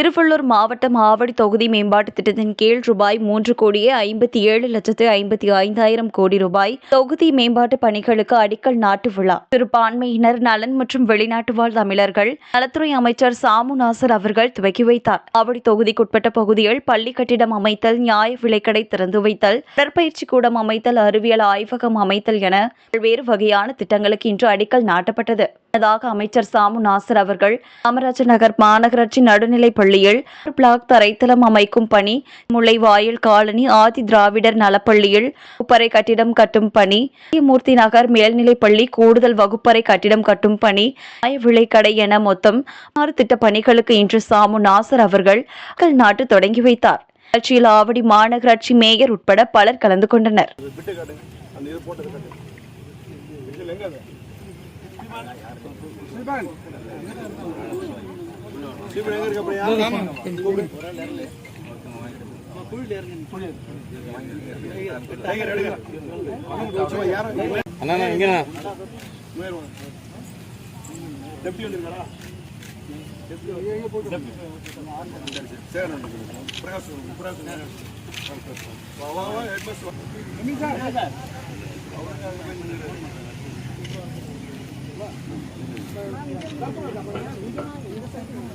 திருவள்ளூர் மாவட்டம் ஆவடி தொகுதி மேம்பாட்டு திட்டத்தின் கீழ் ரூபாய் மூன்று கோடியே ஐம்பத்தி ஏழு லட்சத்து ஐம்பத்தி ஐந்தாயிரம் கோடி ரூபாய் தொகுதி மேம்பாட்டு பணிகளுக்கு அடிக்கல் நாட்டு விழா. சிறுபான்மையினர் நலன் மற்றும் வெளிநாட்டு வாழ் தமிழர்கள் நலத்துறை அமைச்சர் சாமு நாசர் அவர்கள் துவக்கி வைத்தார். ஆவடி தொகுதிக்குட்பட்ட பகுதியில் பள்ளி கட்டிடம் அமைத்தல் நியாய விலைக்கடை திறந்து வைத்தல் உடற்பயிற்சி கூடம் அமைத்தல் அறிவியல் ஆய்வகம் அமைத்தல் என பல்வேறு வகையான திட்டங்களுக்கு இன்று அடிக்கல் நாட்டப்பட்டது. முன்னதாக அமைச்சர் சாமு நாசர் அவர்கள் காமராஜர் நகர் மாநகராட்சி நடுநிலைப் நலப்பள்ளியில் பிளாக் தரைத்தளம் அமைக்கும் பணி முளைவாயில் காலனி ஆதி திராவிடர் நலப்பள்ளியில் வகுப்பறை கட்டிடம் கட்டும் பணி மூர்த்தி நகர் மேல்நிலைப்பள்ளி கூடுதல் வகுப்பறை கட்டிடம் கட்டும் பணி விளைக்கடை விலைக்கடை என மொத்தம் ஆறு திட்ட பணிகளுக்கு இன்று சாமு நாசர் அவர்கள் நாட்டு தொடங்கி வைத்தார். நிகழ்ச்சியில் ஆவடி மாநகராட்சி மேயர் உட்பட பலர் கலந்து கொண்டனர். அது? அண்ணா இங்கண்ணா டெப்டி வந்திருக்காரா? பிரகாஷ் 咱们怎么样？你看，你看。